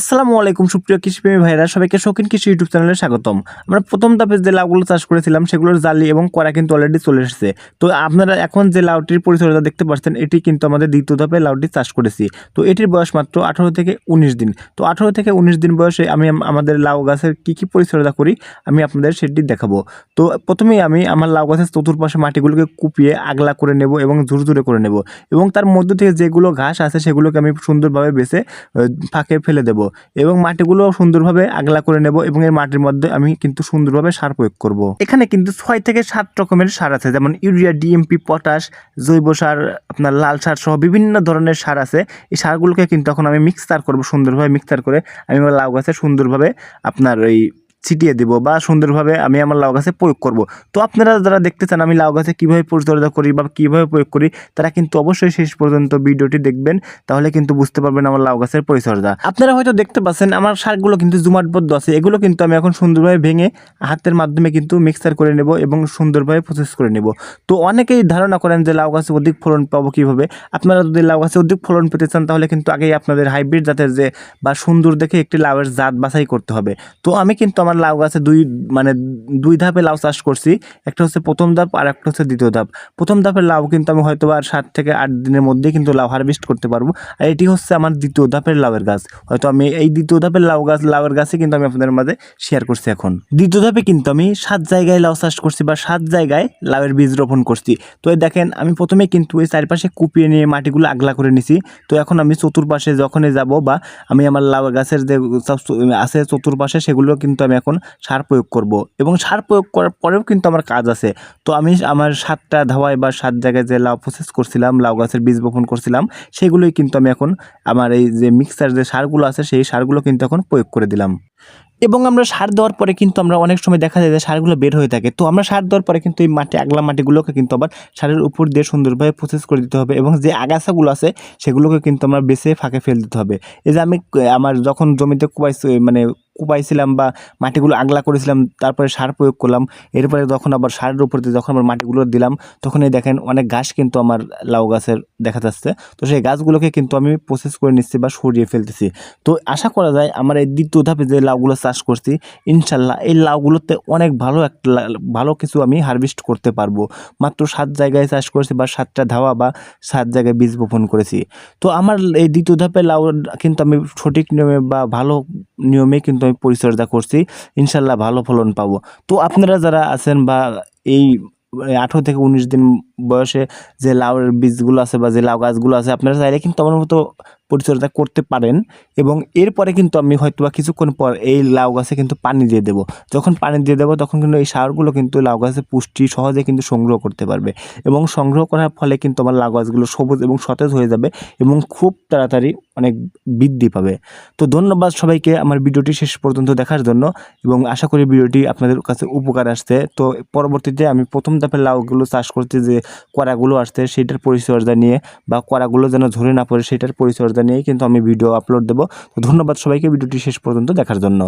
আসসালামু আলাইকুম সুপ্রিয় কৃষিপ্রেমী ভাইরা সবাইকে শৌখিন কৃষি ইউটিউব চ্যানেলে স্বাগতম। আমরা প্রথম ধাপে যে লাউগুলো চাষ করেছিলাম, সেগুলোর জালি এবং কড়া কিন্তু অলরেডি চলে এসেছে। তো আপনারা এখন যে লাউটির পরিচর্যা দেখতে পাচ্ছেন, এটি কিন্তু আমাদের দ্বিতীয় ধাপে লাউটি চাষ করেছি। তো এটির বয়স মাত্র আঠারো থেকে উনিশ দিন। তো আঠারো থেকে উনিশ দিন বয়সে আমি আমাদের লাউ গাছের কী কী পরিচর্যা করি, আমি আপনাদের সেটি দেখাবো। তো প্রথমেই আমি আমার লাউ গাছের চতুর্পাশে মাটিগুলোকে কুপিয়ে আগলা করে নেব এবং ঝুরঝুরে করে নেব। এবং তার মধ্য থেকে যেগুলো ঘাস আছে, সেগুলোকে আমি সুন্দরভাবে বেছে ফাঁকে ফেলে দেব। এবং মাটিগুলো সুন্দরভাবে আগলা করে নেব এবং এর মাটির মধ্যে আমি কিন্তু সুন্দরভাবে সার প্রয়োগ করব। এখানে কিন্তু ছয় থেকে সাত রকমের সার আছে, যেমন ইউরিয়া, ডিএমপি, পটাশ, জৈব সার, আপনার লাল সার সহ বিভিন্ন ধরনের সার আছে। এই সারগুলোকে কিন্তু এখন আমি মিক্সার করব সুন্দরভাবে মিক্সার করে আমি লাউ গাছে সুন্দরভাবে আপনার এই ছিটিয়ে দেবো বা সুন্দরভাবে আমি আমার লাউ গাছে প্রয়োগ করব। তো আপনারা যারা দেখতে চান আমি লাউ গাছে কীভাবে পরিচর্যা করি বা কীভাবে প্রয়োগ করি, তারা কিন্তু অবশ্যই শেষ পর্যন্ত ভিডিওটি দেখবেন, তাহলে কিন্তু বুঝতে পারবেন আমার লাউ গাছের পরিচর্যা। আপনারা হয়তো দেখতে পাচ্ছেন আমার সারগুলো কিন্তু জুমাটবদ্ধ আছে, এগুলো কিন্তু আমি এখন সুন্দরভাবে ভেঙে হাতের মাধ্যমে কিন্তু মিক্সার করে নেব এবং সুন্দরভাবে প্রসেস করে নেব। তো অনেকেই ধারণা করেন যে লাউ গাছে অধিক ফলন পাবো কীভাবে? আপনারা যদি লাউ গাছে অধিক ফলন পেতে চান, তাহলে কিন্তু আগেই আপনাদের হাইব্রিড জাতের যে বা সুন্দর দেখে একটি লাউয়ের জাত বাছাই করতে হবে। তো আমি কিন্তু আমার লাউ গাছে দুই মানে দুই ধাপে লাউ চাষ করছি। একটা হচ্ছে প্রথম ধাপ আর একটা হচ্ছে দ্বিতীয় ধাপ। প্রথম ধাপের লাউ কিন্তু আমি হয়তো আর সাত থেকে আট দিনের মধ্যেই কিন্তু লাউ হারভেস্ট করতে পারব। আর এটি হচ্ছে আমার দ্বিতীয় ধাপের লাউয়ের গাছ। হয়তো আমি এই দ্বিতীয় ধাপের লাউ গাছ, লাউয়ের গাছে কিন্তু আমি আপনাদের মাঝে শেয়ার করছি এখন। দ্বিতীয় ধাপে কিন্তু আমি সাত জায়গায় লাউ চাষ করছি বা সাত জায়গায় লাউয়ের বীজ রোপণ করছি। তো এই দেখেন, আমি প্রথমে কিন্তু এই চারপাশে কুপিয়ে নিয়ে মাটিগুলো আগলা করে নিছি। তো এখন আমি চতুর্পাশে যখনই যাব বা আমি আমার লাউ গাছের যে আছে চতুর্পাশে সেগুলো কিন্তু আমি এখন সার প্রয়োগ করব। এবং সার প্রয়োগ করার পরেও কিন্তু আমার কাজ আছে। তো আমি আমার সাতটা ধাওয়ায় বা সাত জায়গায় যে লাউ প্রসেস করছিলাম, লাউ গাছের বীজ বপন করছিলাম, সেগুলোই কিন্তু আমি এখন আমার এই যে মিক্সার যে সারগুলো আছে, সেই সারগুলো কিন্তু এখন প্রয়োগ করে দিলাম। এবং আমরা সার দেওয়ার পরে কিন্তু আমরা অনেক সময় দেখা যায় যে সারগুলো বের হয়ে থাকে। তো আমরা সার দেওয়ার পরে কিন্তু এই মাটি, আগলা মাটিগুলোকে কিন্তু আবার সারের উপর দিয়ে সুন্দরভাবে প্রসেস করে দিতে হবে এবং যে আগাছাগুলো আছে, সেগুলোকে কিন্তু আমরা বেছে ফাঁকে ফেলে দিতে হবে। এই যে আমি, আমার যখন জমিতে কুপাইছি মানে কুপাইছিলাম বা মাটিগুলো আগলা করেছিলাম, তারপরে সার প্রয়োগ করলাম। এরপরে যখন আবার সারের উপর দিয়ে যখন আমার মাটিগুলো দিলাম, তখনই দেখেন অনেক ঘাস কিন্তু আমার লাউ গাছের দেখা যাচ্ছে। তো সেই গাছগুলোকে কিন্তু আমি প্রসেস করে নিচ্ছি বা সরিয়ে ফেলতেছি। তো আশা করা যায় আমার এই দ্বিতীয় ধাপে যে লাউগুলো চাষ করছি, ইনশাল্লাহ এই লাউগুলোতে অনেক ভালো একটা ভালো কিছু আমি হারভেস্ট করতে পারব। মাত্র সাত জায়গায় চাষ করেছি বা সাতটা ধাওয়া বা সাত জায়গায় বীজ বপন করেছি। তো আমার এই দ্বিতীয় ধাপে লাউ কিন্তু আমি সঠিক নিয়মে বা ভালো নিয়মে কিন্তু আমি পরিচর্যা করছি। ইনশাল্লাহ ভালো ফলন পাবো। তো আপনারা যারা আছেন বা এই আঠেরো থেকে উনিশ দিন বয়সে যে লাউয়ের বীজগুলো আছে বা যে লাউ গাছগুলো আছে, আপনারা চাইলে কিন্তু আমার মতো পরিচর্যা করতে পারেন এবং এরপরে কিন্তু আমি হয়তো বা কিছুক্ষণ পর এই লাউ গাছে কিন্তু পানি দিয়ে দেবো। যখন পানি দিয়ে দেবো, তখন কিন্তু এই সারগুলো কিন্তু লাউ গাছে পুষ্টি সহজে কিন্তু সংগ্রহ করতে পারবে এবং সংগ্রহ করার ফলে কিন্তু আমার লাউ গাছগুলো সবুজ এবং সতেজ হয়ে যাবে এবং খুব তাড়াতাড়ি অনেক বৃদ্ধি পাবে। তো ধন্যবাদ সবাইকে আমার ভিডিওটি শেষ পর্যন্ত দেখার জন্য এবং আশা করি ভিডিওটি আপনাদের কাছে উপকার আসছে। তো পরবর্তীতে আমি প্রথম ধাপের লাউগুলো চাষ করতে যে কড়াগুলো আসছে, সেটার পরিচর্যা নিয়ে বা কড়াগুলো যেন ঝরে না পড়ে, সেটার পরিচর্যা নিয়েই কিন্তু আমি ভিডিও আপলোড দেবো। ধন্যবাদ সবাইকে ভিডিওটি শেষ পর্যন্ত দেখার জন্য।